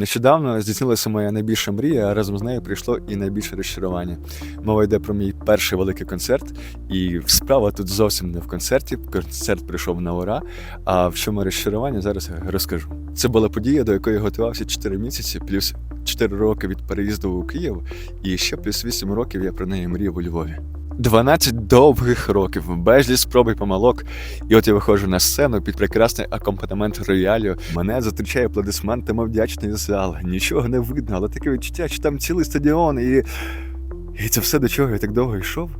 Нещодавно здійснилася моя найбільша мрія, а разом з нею прийшло і найбільше розчарування. Мова йде про мій перший великий концерт, і справа тут зовсім не в концерті. Концерт прийшов на ура. А в чому розчарування зараз розкажу. Це була подія, до якої готувався 4 місяці, плюс 4 роки від переїзду у Київ, і ще плюс 8 років я про неї мріяв у Львові. 12 довгих років, безліч спроб і помилок. І от я виходжу на сцену під прекрасний акомпанемент роялю. Мене зустрічає аплодисментами вдячний зал. Нічого не видно, але таке відчуття, що там цілий стадіон, і. І це все до чого я так довго йшов.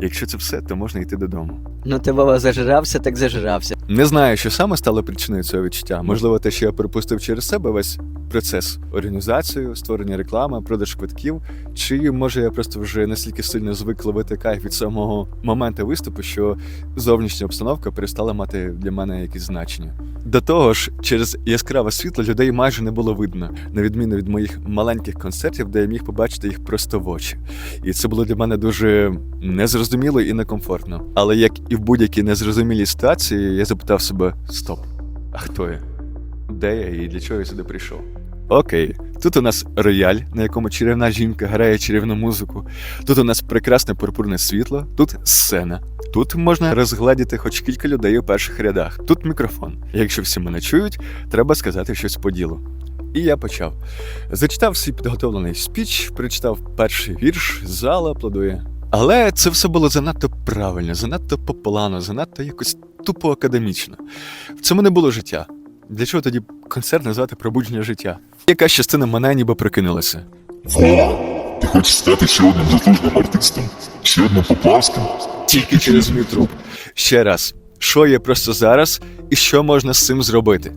Якщо це все, то можна йти додому. Ну ти Вова зажирався, так зажирався. Не знаю, що саме стало причиною цього відчуття. Можливо, те, що я пропустив через себе весь процес організацію, створення реклами, продаж квитків. Чи може я просто вже настільки сильно звик ловити кайф від самого моменту виступу, що зовнішня обстановка перестала мати для мене якісь значення. До того ж, через яскраве світло людей майже не було видно, на відміну від моїх маленьких концертів, де я міг побачити їх просто в очі. І це було для мене дуже незрозуміло і некомфортно. Але як і в будь-якій незрозумілій ситуації, я запитав себе: стоп, а хто я? Де я і для чого я сюди прийшов? Окей, тут у нас рояль, на якому чарівна жінка грає чарівну музику. Тут у нас прекрасне пурпурне світло, тут сцена. Тут можна розгледіти хоч кілька людей у перших рядах. Тут мікрофон. Якщо всі мене чують, треба сказати щось по ділу. І я почав. Зачитав свій підготовлений спіч, прочитав перший вірш, зал аплодує. Але це все було занадто правильно, занадто по плану, занадто якось тупо академічно. В цьому не було життя. Для чого тоді концерт назвати пробудження життя? Якась частина мене ніби прикинулася. Вова, ти хочеш стати ще одним заслуженим артистом? Ще одним поплавським? Тільки через мій труп. Ще раз, що є просто зараз, і що можна з цим зробити?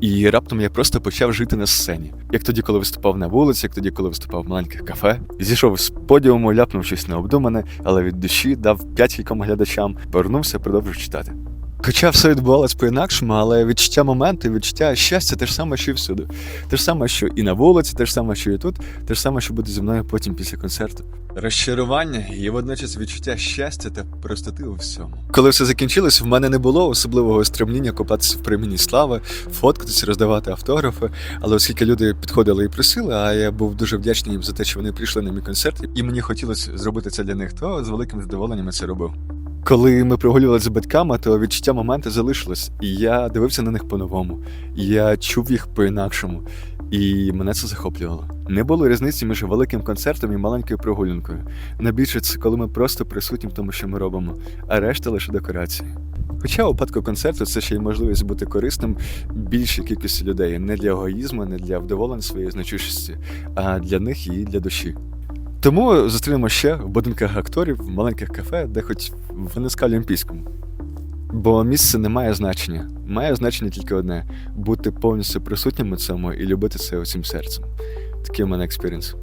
І раптом я просто почав жити на сцені. Як тоді, коли виступав на вулиці, як тоді, коли виступав в маленьких кафе, зійшов з подіуму, ляпнув щось необдумане, але від душі дав п'ять кільком глядачам, повернувся, продовжив читати. Хоча все відбувалось по-інакшому, але відчуття моменту, відчуття щастя те ж саме, що і всюди. Те ж саме, що і на вулиці, те ж саме, що і тут, те ж саме, що буде зі мною потім після концерту. Розчарування і водночас відчуття щастя та простоти у всьому. Коли все закінчилось, в мене не було особливого стремління копатися в приміні слави, фоткатися, роздавати автографи. Але оскільки люди підходили і просили, а я був дуже вдячний їм за те, що вони прийшли на мій концерт, і мені хотілося зробити це для них, то з великим задоволенням я це робив. Коли ми прогулювалися з батьками, то відчуття моменту залишилось, і я дивився на них по-новому. Я чув їх по-інакшому, і мене це захоплювало. Не було різниці між великим концертом і маленькою прогулянкою. Найбільше це коли ми просто присутні в тому, що ми робимо, а решта лише декорації. Хоча у випадку концерту це ще й можливість бути корисним більшій кількості людей не для егоїзму, не для вдоволення своєї значущості, а для них і для душі. Тому зустрінемо ще в будинках акторів, в маленьких кафе, де хоч в НСК Олімпійському. Бо місце не має значення. Має значення тільки одне бути повністю присутнім у цьому і любити це усім серцем. Такий у мене експірієнс.